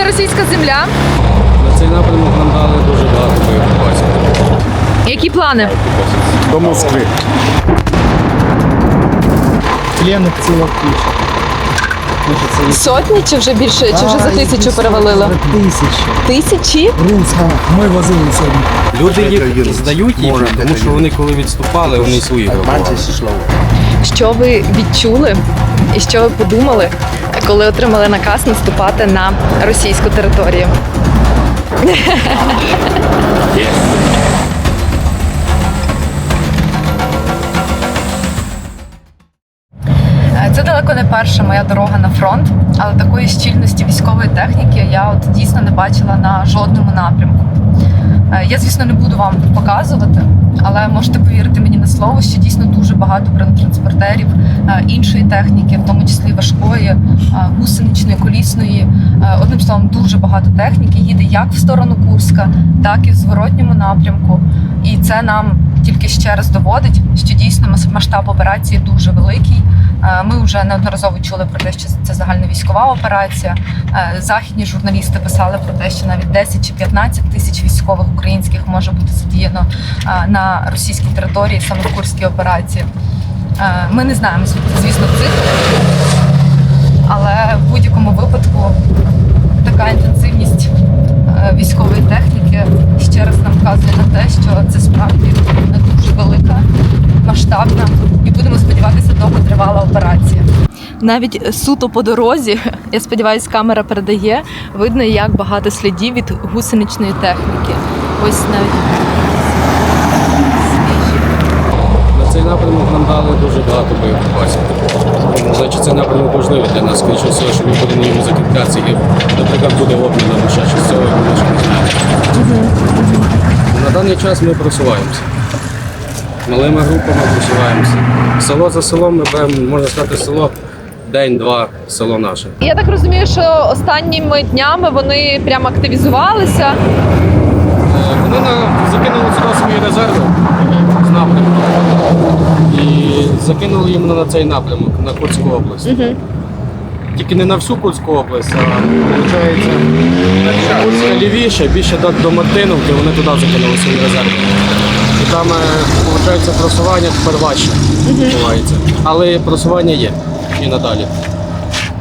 це російська земля. На цей напрямок нам дали дуже багато боєприпасів. Які плани? До Москви. Пленных ціла куча. Сотні чи вже більше, чи вже за тисячу перевалило? за Тисячі. Тисячі? Ми возили сьогодні. Люди їх здають їм, тому що вони коли відступали, вони свої. Що ви відчули і що ви подумали, коли отримали наказ наступати на російську територію? Е, Це далеко не перша моя дорога на фронт, але такої щільності військової техніки я от дійсно не бачила на жодному напрямку. Е, Я, звісно, не буду вам показувати, але можете повірити мені на слово, що дійсно дуже багато бронетранспортерів е, іншої техніки, в тому числі важкої, е, гусеничної, колісної. Одним словом, дуже багато техніки їде як в сторону Курська, так і в зворотньому напрямку. І це нам тільки ще раз доводить, що дійсно мас- масштаб операції дуже великий. Е, Ми вже неодноразово чули про те, що це загальновійськова операція. Е, Західні журналісти писали про те, що навіть 10 чи 15 тисяч військових українських може бути задіяно е, на російській території саме в Курській операції. Ми не знаємо звісно, цифр, але в будь-якому випадку така інтенсивність військової техніки ще раз нам вказує на те, що це справді дуже велика, масштабна і будемо сподіватися, довготривала операція. Навіть суто по дорозі, я сподіваюся, камера передає, видно, як багато слідів від гусеничної техніки. Ось навіть свіжі. На цей напрямок нам дали дуже багато боєприпасів. Значить, цей напрямок важливий для нас, скоріше всього, що ми будемо на закріплятися. І, наприклад, буде обмін на ще щось цього, ми не знаємо. На даний час ми просуваємося. Малими групами просуваємося. Село за селом ми беремо, можна сказати, село день-два, село наше. Я так розумію, що останніми днями вони прямо активізувалися. Е, Вони закинули сюди свої резерви з напрямку. І закинули іменно на цей напрямок, на Курську область. Тільки не на всю Курську область, а виходить Курська лівіше, більше до, до Мартиновки, вони туди закинули свої резерви. Там виходить просування тепер важче відбувається. Але просування є і надалі.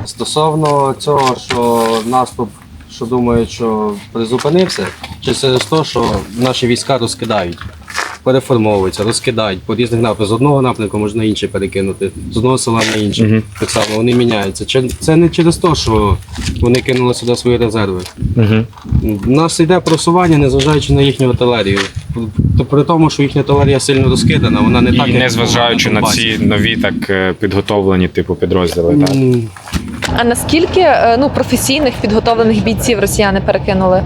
Стосовно цього, що наступ, що думають, що призупинився, чи через те, що наші війська розкидають, переформовуються, розкидають по різних напрямках. З одного напрямку можна на інший перекинути, з одного села на інше. Так само вони міняються. Чи- Це не через те, що вони кинули сюди свої резерви. У нас йде просування, незважаючи на їхню артилерію. Т- При тому, що їхня артилерія сильно розкидана, вона не так. І як не зважаючи на Донбасі. ці нові так е, підготовлені типу підрозділи. Так? М, А наскільки е, ну, професійних підготовлених бійців росіяни перекинули? Е,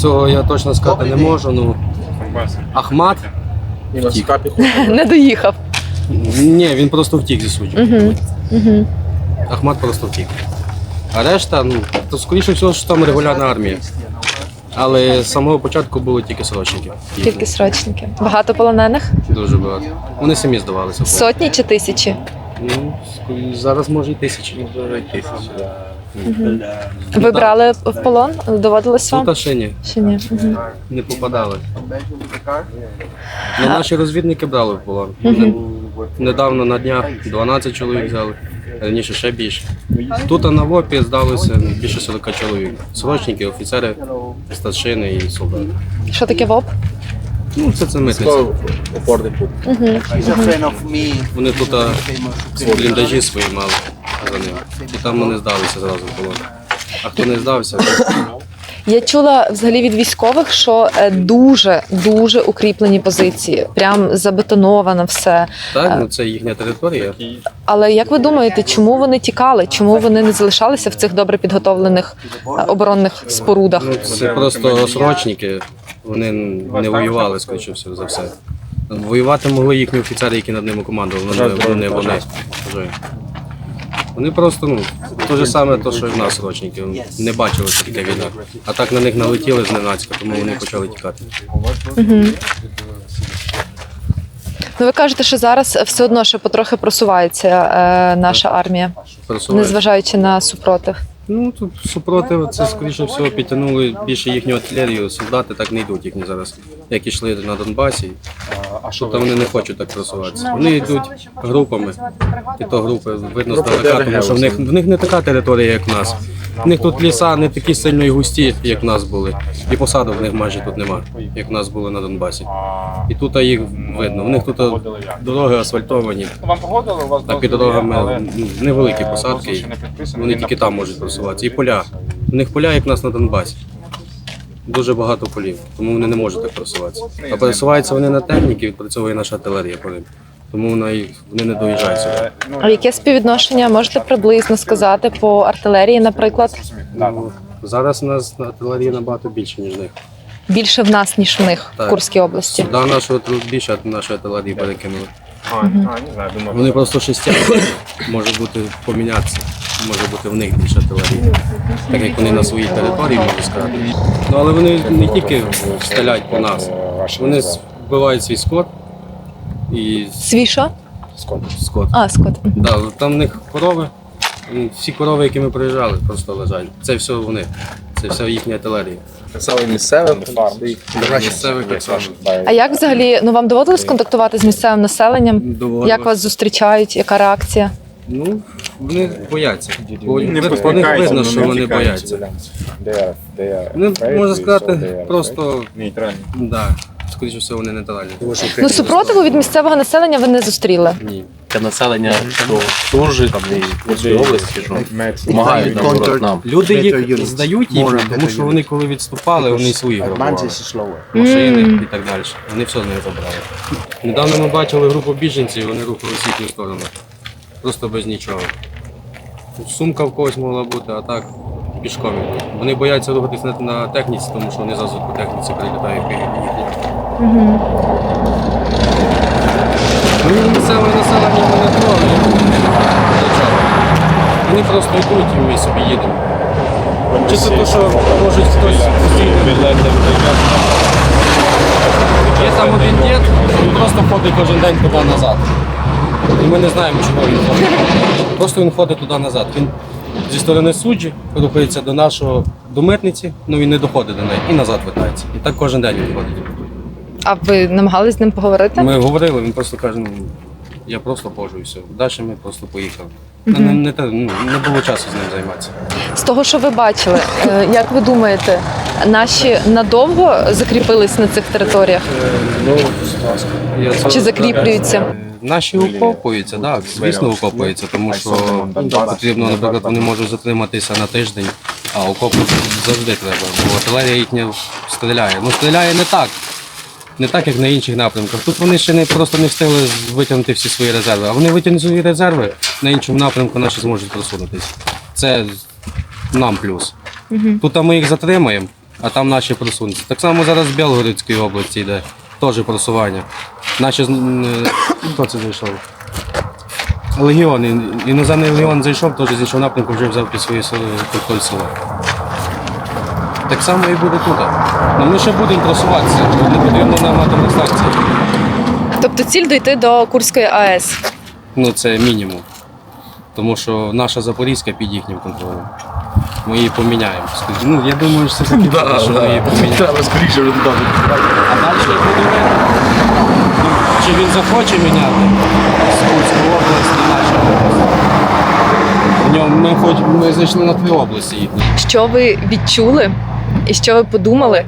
Цього я точно сказати не можу. Ну, Ахмат втік. Не доїхав. Ні, він просто втік зі суджу. Угу. Угу. Ахмат просто втік. А решта, ну, то скоріше всього, що там регулярна армія. Але з самого початку були тільки срочники. Тільки срочники. Багато полонених? Дуже багато. Вони самі здавалися. Сотні чи тисячі? Ну, зараз може і тисячі. може тисячі. Ви брали в полон? Доводилось вам? Тут ще ні, Чи ні? Угу. не попадали. Ну, наші розвідники брали в полон. Недавно на днях 12 чоловік взяли, раніше ще більше. Тут на ВОПі здалося більше 40 чоловік. Срочники, офіцери, старшини і солдати. Що таке ВОП? Ну, це це митниця. Вони тут а, бліндажі свої мали за ним. І там вони здалися зразу полон. А хто не здався, Я чула взагалі від військових, що е, дуже дуже укріплені позиції, прям забетоновано все. так, ну це їхня територія. Але як ви думаєте, чому вони тікали? Чому вони не залишалися в цих добре підготовлених е, оборонних спорудах? Ну, це просто срочники. Вони не воювали, скоріше за все. Воювати могли їхні офіцери, які над ними командували, але не вони. вони. Вони просто, ну, те ж саме, то, що і в нас срочники. Не бачили, що таке війна. А так на них налетіли зненацька, тому вони почали тікати. Ну ви кажете, що зараз все одно ще потрохи просувається е, наша армія, Пересувають. незважаючи на супротив. Ну тут супротив, це скоріше всього підтягнули більше їхню артилерію. Солдати так не йдуть їхні зараз, як ішли на Донбасі. А що там вони не хочуть так просуватися. Вони йдуть групами, і то групи видно здалека, тому що в них в них не така територія, як в нас. В них тут ліса не такі сильно і густі, як в нас були. І посадок в них майже тут нема, як в нас були на Донбасі. І тут їх видно. В них тут дороги асфальтовані, Вам погодили, у вас а під дорогами невеликі посадки. Вони тільки там можуть просуватися. І поля. У них поля, як в нас на Донбасі. Дуже багато полів, тому вони не можуть так просуватися. А пересуваються вони на техніці, відпрацьовує наша артилерія по ним. Тому вона їх- вони не доїжджають сюди. А яке співвідношення можете приблизно сказати по артилерії, наприклад? Ну, Зараз у нас на артилерії набагато більше, ніж них. Більше в нас, ніж в них в Так. Курській області. Сюди нашого тут більше нашої артилерії перекинули. А, не знаю, думаю. Вони просто шестяки. Може бути помінятися. Може бути в них більше артилерії. Так як вони на своїй території можуть сказати. Ну але вони не тільки стріляють по нас. Вони вбивають свій скот і Свій що? скот. А, скот. Да, там в них корови. Всі корови, які ми приїжджали, просто лежать. Це все вони. Це все їхня артилерія. Саме місцевим Місцевих так само. А як взагалі ну вам доводилось контактувати з місцевим населенням? Доводилось. Як вас зустрічають? Яка реакція? Ну, вони бояться. По них видно, що вони бояться. Ну, можна сказати, просто нейтральні. да, скоріше все, вони нейтральні. Ну супротиву від місцевого населення ви не зустріли. Ні. Те населення, що служить там і в Курській області, що допомагають наоборот нам. Люди їх здають їм, тому що вони коли відступали, вони свої грабували. Машини і так далі. Вони все з них забрали. Недавно ми бачили групу біженців, вони рухались в їхню сторону. Просто без нічого. Сумка в когось могла бути, а так пішком. Вони бояться рухатись на, на техніці, тому що вони зразу по техніці прилітають і їхні. Ну, місцеве населення вони трогають. Вони просто йдуть і ми собі їдемо. Чи це то, що може хтось постійно Є там один дід, він просто ходить кожен день туди-назад. І ми не знаємо, чого він ходить. Просто він ходить туди-назад. Він зі сторони суджі рухається до нашого до митниці, ну він не доходить до неї і назад вертається. І так кожен день він ходить. А ви намагались з ним поговорити? Ми говорили, він просто каже, ну я просто пожуюся. і все. Далі ми просто поїхали. Не, не, не, те- ну, не було часу з ним займатися. З того, що ви бачили, е, як ви думаєте, наші надовго закріпились на цих територіях? Я це- Чи закріплюються? Е, Наші окопуються, так, звісно, окопуються, тому що потрібно, наприклад, вони можуть затриматися на тиждень, а окопи завжди треба, бо артилерія їхня стріляє. Ну стріляє не так. Не так, як на інших напрямках. Тут вони ще не просто не встигли витягнути всі свої резерви, а вони витягнуть свої резерви, на іншому напрямку наші зможуть просунутися. Це нам плюс. Тут ми їх затримаємо, а там наші просунуться. Так само зараз в Білгородській області йде теж просування. Наші е, хто це зайшов? Легіон, іноземний легіон зайшов, теж з іншого напрямку вже взяв під свої сили контроль села. Так само і буде тут. Ну, ми ще будемо просуватися, не потрібно нам атомних станцій. Тобто ціль дійти до Курської АЕС. Ну це мінімум. Тому що наша Запорізька під їхнім контролем. Ми її поміняємо. Ну, я думаю, що це таки буде, що ми її поміняємо. Треба скоріше вже туди. А далі буде видно. Ну, Чи він захоче міняти з області на нашу область? Ньому ми хоч ми зайшли на дві області їхні. Що ви відчули і що ви подумали,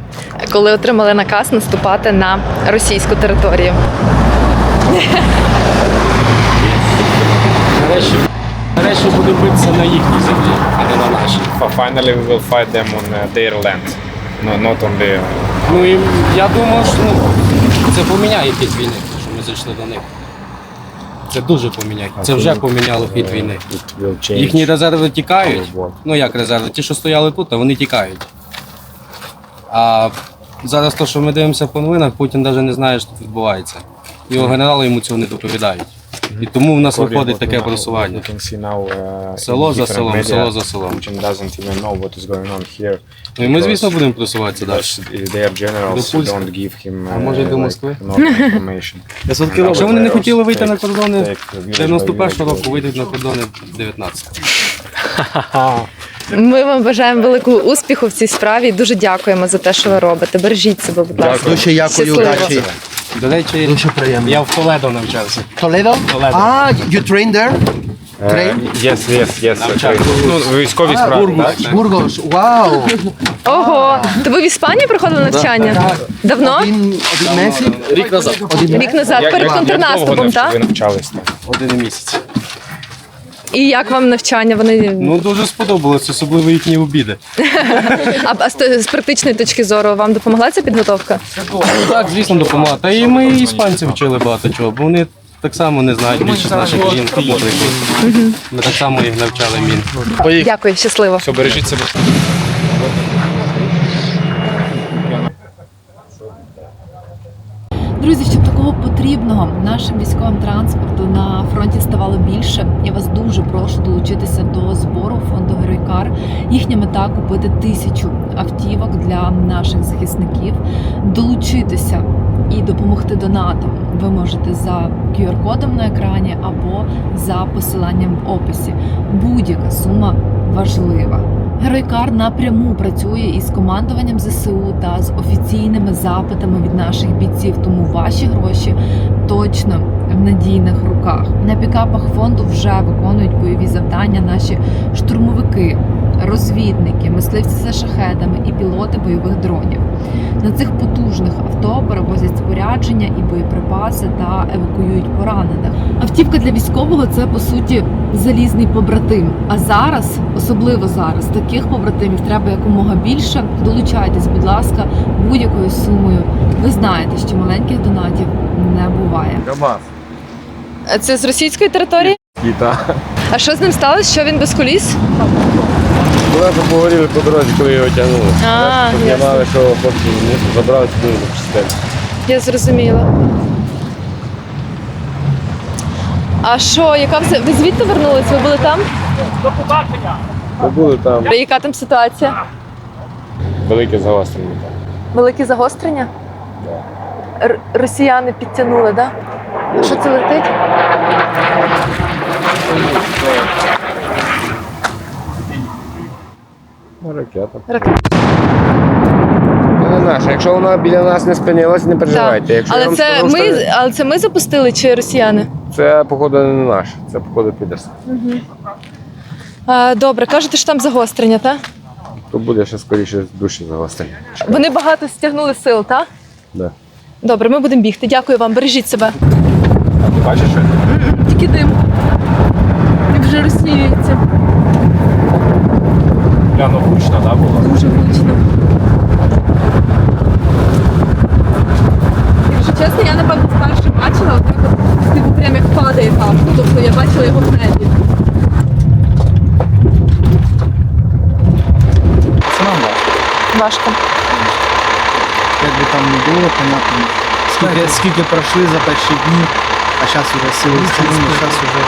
коли отримали наказ наступати на російську територію? Нарешті, нарешті буде битися на їхній землі, а не на нашій. Finally we will fight them on uh, their land. No, not on the... Ну і я думав, що ну, це поміняє хід війни, що ми зайшли до них. Це дуже поміняє. Це вже поміняло хід війни. Їхні резерви тікають. Ну як резерви? Ті, що стояли тут, а вони тікають. А зараз то, що ми дивимося по новинах, Путін навіть не знає, що тут відбувається. Його генерали йому цього не доповідають. І тому в нас виходить таке просування. uh, Село за селом, село за селом. Ну і ми, звісно, будемо просуватися далі. До Польська. А може, й до Москви? Якщо вони не хотіли вийти на кордони Take village by 91 village, року, вийдуть на кордони 19. Ми вам бажаємо великого успіху в цій справі. і Дуже дякуємо за те, що ви робите. Бережіть себе, будь ласка. Дуже дякую, Щасливо. удачі. До речі, Дуже приємно. я в Толедо навчався. Толедо? А, you train there? Train? Yes, yes, yes. Ну, в військовій справі, так? Бургос, вау! Ого, то ви в Іспанії проходили навчання? Давно? Один, один місяць? Рік назад. Рік назад, перед як- як довго контрнаступом, так? Ви навчались? Один місяць. І як вам навчання? Вони Ну дуже сподобалось, особливо їхні обіди. а, а з, з практичної точки зору вам допомогла ця підготовка? Так, звісно, допомагає. Та і ми іспанці вчили багато чого, бо вони так само не знають більше наших країн. Ми так само їх навчали мін. Дякую, щасливо. Все, бережіть себе. Друзі, щоб такого потрібного нашим військовим транспорту на фронті ставало більше, я вас дуже прошу долучитися до збору фонду Геройкар. Їхня мета купити тисячу автівок для наших захисників, долучитися і допомогти донатам. Ви можете за QR-кодом на екрані або за посиланням в описі. Будь-яка сума важлива. Геройкар напряму працює із командуванням ЗСУ та з офіційними запитами від наших бійців. Тому ваші гроші точно в надійних руках. На пікапах фонду вже виконують бойові завдання наші штурмовики, розвідники, мисливці за шахедами і пілоти бойових дронів. На цих потужних авто перевозять спорядження і боєприпаси та евакуюють поранених. Автівка для військового це по суті залізний побратим. А зараз, особливо зараз, таких побратимів треба якомога більше. Долучайтесь, будь ласка, будь-якою сумою. Ви знаєте, що маленьких донатів не буває. КамАЗ. Це з російської території? І так. А що з ним сталося? Що він без коліс? Ми вже поговорили по дорозі, коли його тягнули. А, ясно. Знали, що хлопці не забрали сюди на частину. Я зрозуміла. А що, яка ви ви звідти вернулись? Ви були там? Ми були там Яка там ситуація? велике загострення. Великі загострення? Р- росіяни підтягнули, так? Да? Що це летить? Ракета. Ракета. Це не наша. Якщо вона біля нас не спинилась, не переживайте. Якщо я Але вам це скажу, що ми, але це ми запустили чи росіяни? Це, походу, не наш. Це, походу, підерс. А, добре, кажете, що там загострення, так? То буде ще скоріше душі загострення. Вони багато стягнули сил, так? Да. Добре, ми будемо бігти. Дякую вам, бережіть себе. Бачиш. Тільки дим. І вже розсіюється. Гляну гучно, так було? Дуже гучно. Якщо чесно, я напевно вперше бачила отак от, типу прям як падає там. Тобто я бачила його в небі. Це нам важко. Важко. Як би там не було, понятно. Скільки, скільки пройшли за перші дні, а зараз вже сили стягнули, зараз вже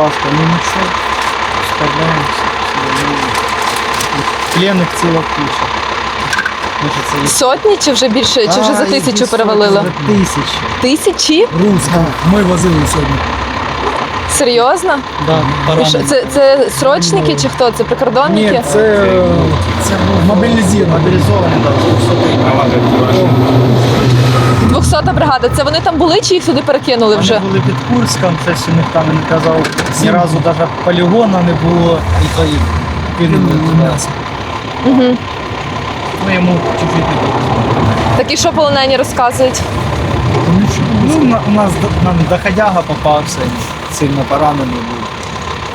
важко. Ну нічого, справляємося. все нормально. Пленних ціла куча. Значить, це Сотні чи вже більше, чи вже за тисячу і перевалило? За тисячі. Тисячі? Русська. Ми возили сьогодні. Серйозно? Да, І що, це, це срочники чи хто? Це прикордонники? Ні, це, це мобілізовані. Мобілізовані, так. 200 бригада. Це вони там були чи їх сюди перекинули вже? Вони були під Курском, щось у них там не казав. Ні разу навіть полігона не було, і то їх кинули туди. Угу. Ну, йому чуть-чуть не повезло. Так і що полонені розказують? Ну, на- у нас до- нам доходяга попався, сильно поранений був.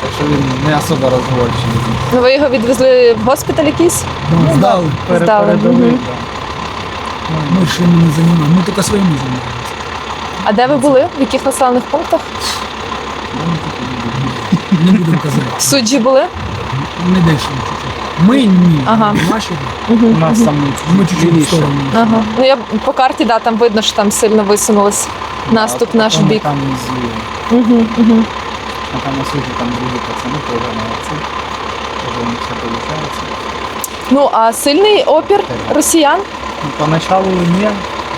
Так що він не особо розговорчивий. Ну ви його відвезли в госпіталь якийсь? Ну, здали. Пере- Здали, передали, мгм. да. Мы же не занимаем, мы только своими занимаемся. А де ви були? В яких населених пунктах? Не будемо казати. В суджі були? Не дальше. Ми ні. Ага. Наші. У нас там ми чуть-чуть в сторону. Ага. Ну я по карті, да, там видно, що там сильно висунулось наступ наш Потім бік. Там злі. Угу, угу. А там на суді там другі пацани молодці. Теж у них все виходить. Ну а сильний опір росіян? Ну, поначалу ні,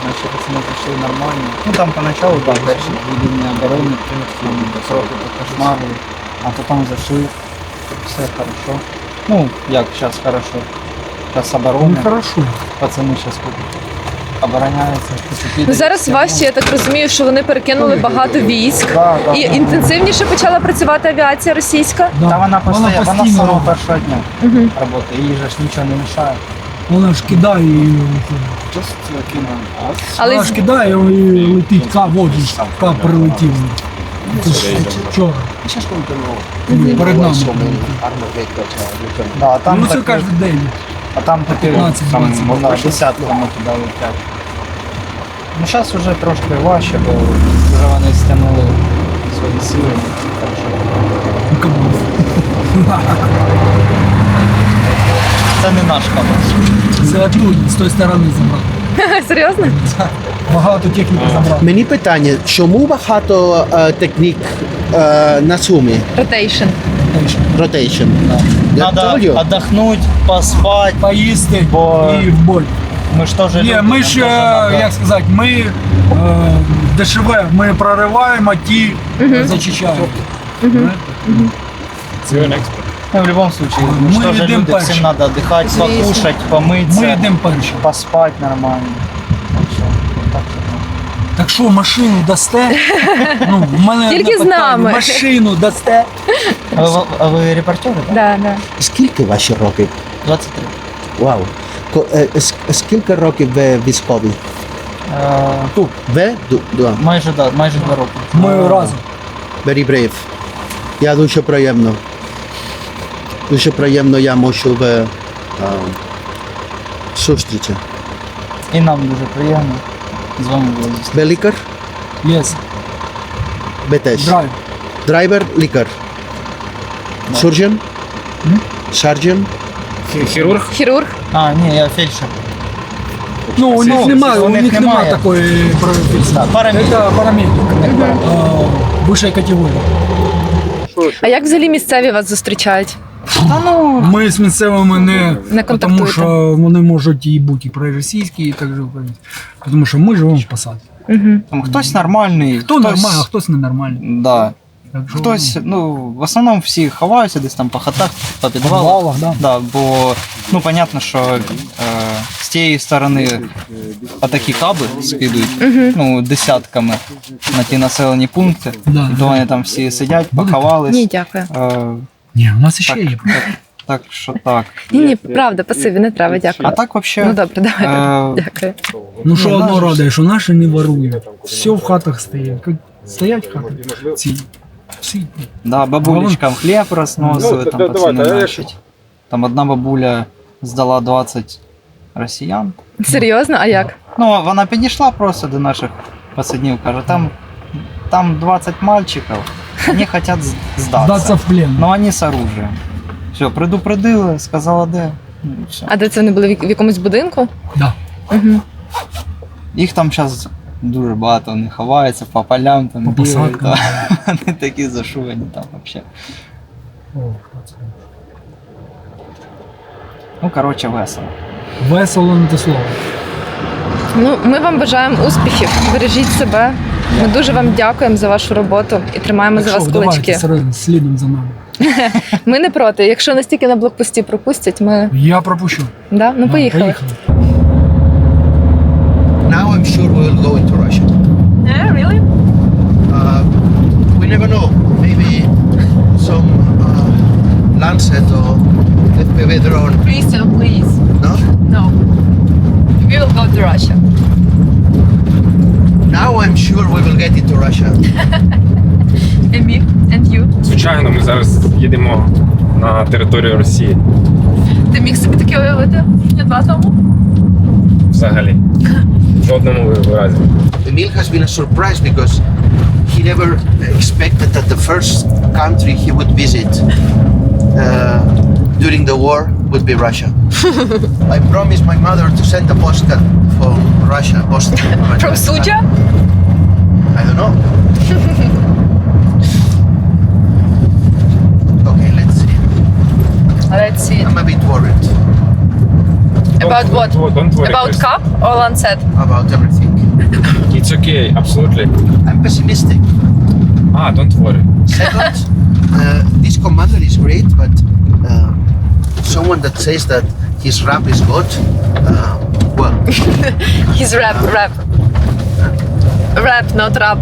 наші пацани прийшли нормально. Ну там поначалу, да, перші лінії оборони, там трохи кошмарили, а потім зайшли, все хорошо. Ну, як зараз хорошо. Зараз оборона. Ну хорошо. Пацани зараз обороняються. Ну зараз важче, я так розумію, що вони перекинули багато військ. Да, да. І інтенсивніше почала працювати авіація російська. Да. Та вона постійно, вона, з самого першого дня Угу. працює, їй же ж нічого не мішає. Вона ж кидає і Але вона ж кидає і летить ка водить, ка прилетів. Це ж вчора. Перед нами. Да, а там Ну це таки- кожен день. А там таки 15, там 20, да, 20. десятками туди летять. Ну зараз вже трошки важче, бо вже вони стягнули свої сили. Так що Ну, це не наш кабан. Це оттуда, з тої сторони забрали. серйозно? Багато техніки забрали. Мені питання, чому багато е, технік е, на сумі? Ротейшн. Rotation. Я Надо told you. отдохнуть, поспати. Поїсти Бо- і в бой. Ми ж теж Ні, люди, ми нам ж, теж е, надо. як сказати, ми е, дешеве, ми прориваємо, а ті зачищають. Ну, в любом случае, мы, Мы же тоже едем люди, дальше. всем надо отдыхать, Звісно. покушать, помыться, Ми йдемо перші. поспать нормально. Так що машину дасте? Ну, в мене Тільки з питання. нами. Машину дасте? А ви, а ви репортери, так? Да, да. Скільки ваші років? 23. Вау. Ко- е, ск- Скільки років ви військові? Е, Тут. Ви? Ду- Да. майже, да, майже два роки. Ми разом. Very brave. Я дуже приємно. Дуже приємно я можу в е, зустрічі. І нам дуже приємно з вами було зустрітися. Yes. Теж. Драйв. Драйвер, лікар. Surgeon? Surgeon? Хірург? Хірург. А, ні, я фельдшер. Ну, у них немає, у них немає такої професії. Парамедик. Це парамедик. А, Вища категорія. А як взагалі місцеві вас зустрічають? Та ну, Ми з місцевими не, Не тому що вони можуть і бути і проросійські, і так же українські. Тому що ми живемо в посаді. Угу. там хтось нормальний, Хто хтось... нормальний, а хтось ненормальний. Да. Так що, Хтось, ну, в основному всі ховаються десь там по хатах, по в підвалах. підвалах, да. Да, бо ну понятно, що е, з тієї сторони отакі каби скидують ну, десятками на ті населені пункти. Да. То вони там всі сидять, поховались. Ні, дякую. Е, Ні, у нас ще так, є. так, так що так. Ні, ні, правда, пасиві, не треба, дякую. А так Ну взагалі. добре, давайте. Е, Дякую. Ну що одно наші радує, що наші не ворують. Все в хатах стоять. Як Стоять в хатах. Ці. Всі. Да, бабулечкам хліб розносили, Ну, там да- пацани наші. Там одна бабуля здала 20 росіян. Серйозно, а як? Ну, вона підійшла просто до наших пацанів, каже, там, там 20 мальчиків, вони хочуть з- Здатися здатися. в плен. Но вони з оружием. Все, предупредили, сказала де. Ну, і все. А де це вони були в якомусь будинку? Да. Угу. Їх там зараз дуже багато, вони ховаються по полям, там По бігають. посадкам. да. Вони такі зашувані там взагалі. О, Ну, коротше, весело. Весело не те слово. Ну, ми вам бажаємо успіхів. Бережіть себе. Ми дуже вам дякуємо за вашу роботу і тримаємо Так за вас кулачки. серйозно, слідом за нами. Ми не проти. Якщо настільки на блокпості пропустять, ми Я пропущу. да? ну Да, поїхали. Поїхали. Now I'm sure we will go into Russia. Yeah, really? Uh, we never know. Maybe some uh, Lancet or FPV drone. Christian, please. No? No. We will go to Russia. Now I'm sure we will get into Russia. And me? And you? Звичайно, ми зараз їдемо на територію Росії Ти міг собі таке уявити дня два тому? взагалі. В жодному разі. Emil has been a surprise because he never expected that the first country he would visit uh, during the war would be Russia. I promised my mother to send a postcard from Russia. Post From Suja? I don't know. okay, let's see. Let's see. I'm a bit worried About what? Don't worry. About cup or Lancet? about everything. It's okay, absolutely. I'm pessimistic. Ah, don't worry. Second, uh, this commander is great, but uh, someone that says that his rap is good, uh, well, He's rap, rap. Rap, not rap.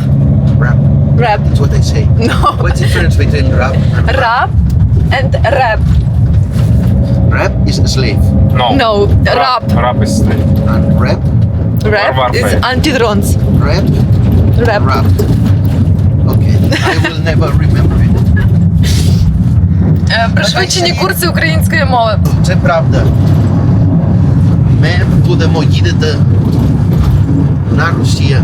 rap. Rap. That's what I say. No. What's the difference between rap and rap? Rap and rap. Rap is a slave, No. No, rap. Рап із стиль. and rap, Rap is antidrones. rap, Rap. rap. Okay, I will never remember it. Е, Пришвидшені курси української мови. Це правда. Ми будемо їдати на Росію.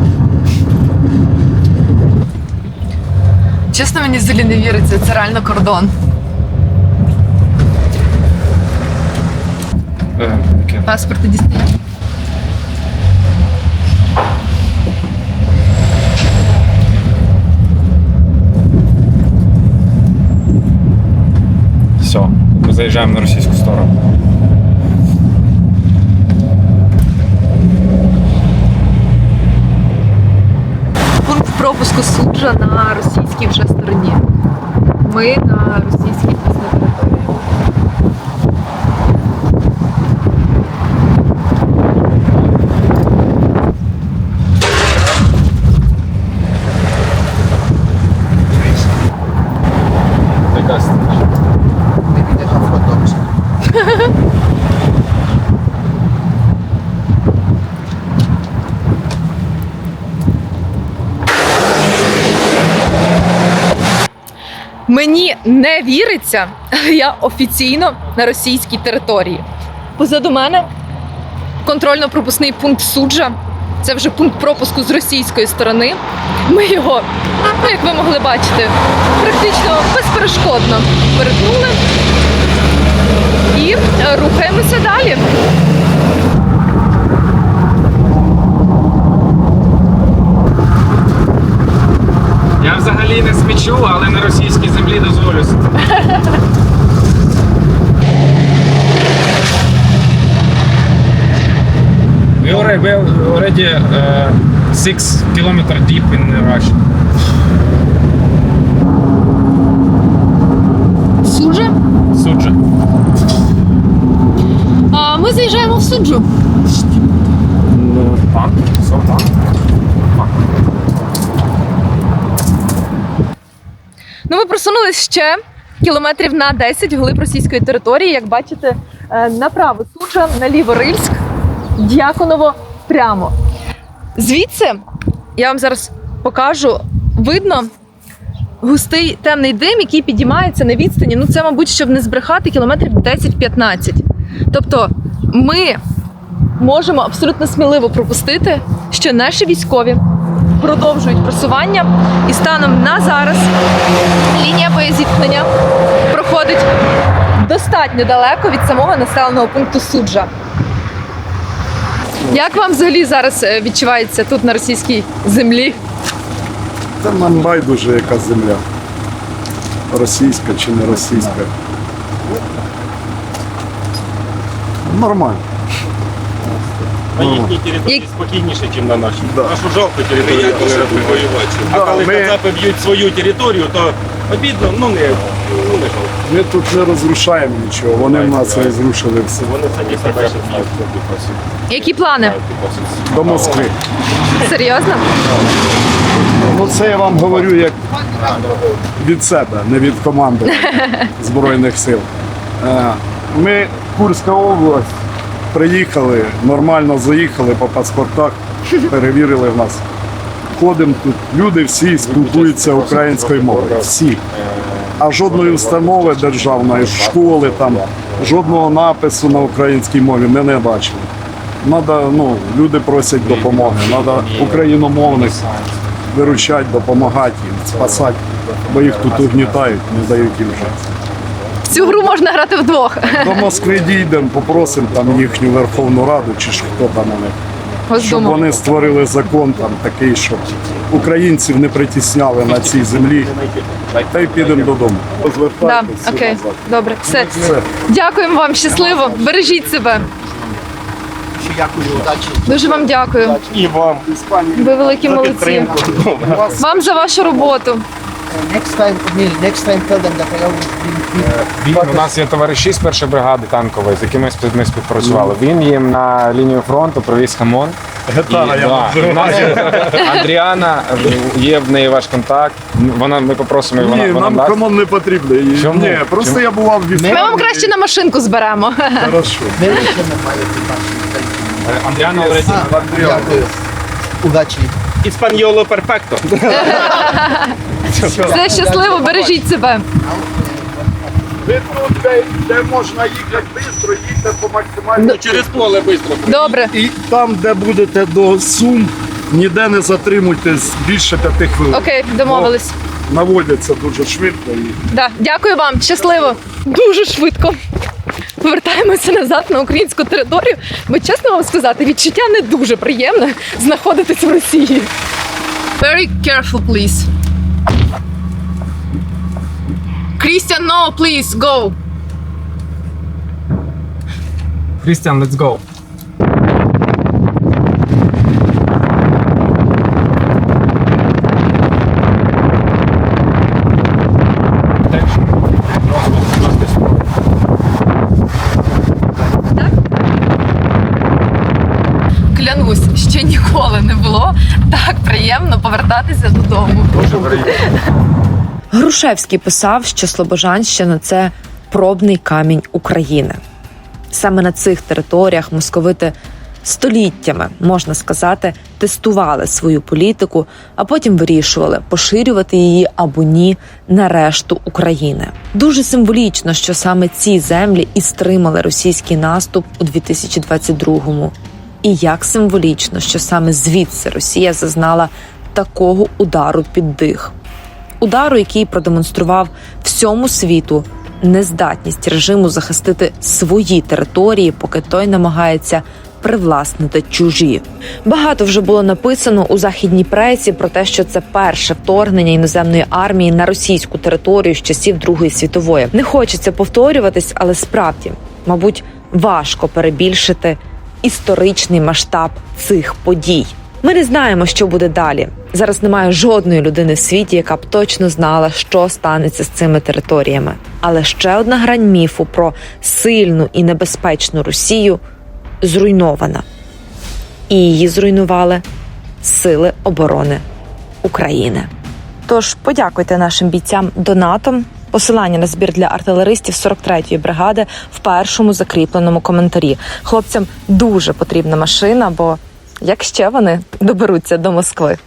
Чесно, мені взагалі не віриться, це реально кордон. Е, яке? Паспорти дістає. Все, ми заїжджаємо на російську сторону. Пункт пропуску суджа на російській вже стороні. Ми на російській власне території. Така Maybe they have hot dogs. Мені не віриться, я офіційно на російській території. Позаду мене контрольно-пропускний пункт суджа. Це вже пункт пропуску з російської сторони. Ми його, ну як ви могли бачити, практично безперешкодно перетнули і рухаємося далі. Я не смічу, але на російській землі дозволю. We already, we already uh, six kilometer deep in Russia. Суджа? Суджа. А ми заїжджаємо в суджу. Танк? Все, танк. Ну, ми просунулись ще кілометрів на 10 вглиб російської території. Як бачите, е, направо Суджа, наліво Рильськ, Дяконово прямо. Звідси я вам зараз покажу, видно густий темний дим, який підіймається на відстані. Ну, це, мабуть, щоб не збрехати кілометрів 10-15. Тобто ми можемо абсолютно сміливо пропустити, що наші військові продовжують просування, і станом на зараз лінія боєзіткнення проходить достатньо далеко від самого населеного пункту суджа. Як вам взагалі зараз е, відчувається тут на російській землі? Та нам байдуже яка земля. Російська чи не російська. Нормально. На їхній території Як- спокійніше, ніж на нашій. Да. Нашу жалко територію, коли воювати. А Да, коли ми- кацапи б'ють свою територію, то обідно, ну не, ну, не жалко. Ми тут не розрушаємо нічого, вони в нас розрушили все. Вони самі себе ще б'ють. Які плани? До Москви. Серйозно? Ну це я вам говорю як від себе, не від команди Збройних сил. Е, Ми Курська область приїхали, нормально заїхали по паспортах, перевірили в нас. Ходимо тут, люди всі спілкуються українською мовою. Всі. А жодної установи державної, школи там, жодного напису на українській мові ми не бачили. Надо, ну, люди просять допомоги, треба україномовних виручати, допомагати їм, спасати, бо їх тут угнітають, не дають їм жити. В цю гру можна грати вдвох. До Москви дійдемо, попросимо там їхню Верховну Раду чи ж хто там у них, щоб вони створили закон там такий, щоб українців не притісняли на цій землі. Та й підемо додому. Да, окей, добре. Все. Все. Дякуємо вам, щасливо. Бережіть себе. Дякую, удачі. Дуже вам дякую. І вам Ви великі за молодці. Вам за вашу роботу. Next time, next time tell them that I always bring Він, у нас є товариші з першої бригади танкової, з якими ми співпрацювали. Він їм на лінію фронту привіз хамон. І, да, і в нас є Андріана, є в неї ваш контакт. Вона, ми попросимо, і вона, Ні, вона нам дасть. команд не потрібно. Чому? Ні, просто Чому? я бував в Ми вам краще на машинку зберемо. Хорошо. Маю побачити. Андріана Дякую. Удачі. Іспаньоло перфекто. Все щасливо, бережіть себе. Ви тут, де, де можна їхати швидко, їдьте по максимальній. Через поле швидко. Добре. І там, де будете до Сум, ніде не затримуйтесь більше п'яти хвилин. Окей, домовились. Наводяться дуже швидко і. Да, дякую вам, щасливо. Дуже швидко. Повертаємося назад на українську територію, бо чесно вам сказати, відчуття не дуже приємне знаходитись в Росії. Very careful, please. Christian, no, please, go. Крістіан, let's go. Клянусь, ще ніколи не було так приємно повертатися додому. Грушевський писав, що Слобожанщина це пробний камінь України. Саме на цих територіях московити століттями, можна сказати, тестували свою політику, а потім вирішували, поширювати її або ні на решту України. Дуже символічно, що саме ці землі і стримали російський наступ у 2022-му. І як символічно, що саме звідси Росія зазнала такого удару під дих удару, який продемонстрував всьому світу нездатність режиму захистити свої території, поки той намагається привласнити чужі. Багато вже було написано у західній пресі про те, що це перше вторгнення іноземної армії на російську територію з часів Другої світової. Не хочеться повторюватись, але справді, мабуть, важко перебільшити історичний масштаб цих подій. Ми не знаємо, що буде далі. Зараз немає жодної людини в світі, яка б точно знала, що станеться з цими територіями. Але ще одна грань міфу про сильну і небезпечну Росію зруйнована. І її зруйнували Сили оборони України. Тож подякуйте нашим бійцям донатом. Посилання на збір для артилеристів 43-ї бригади в першому закріпленому коментарі. Хлопцям дуже потрібна машина, бо як ще вони доберуться до Москви?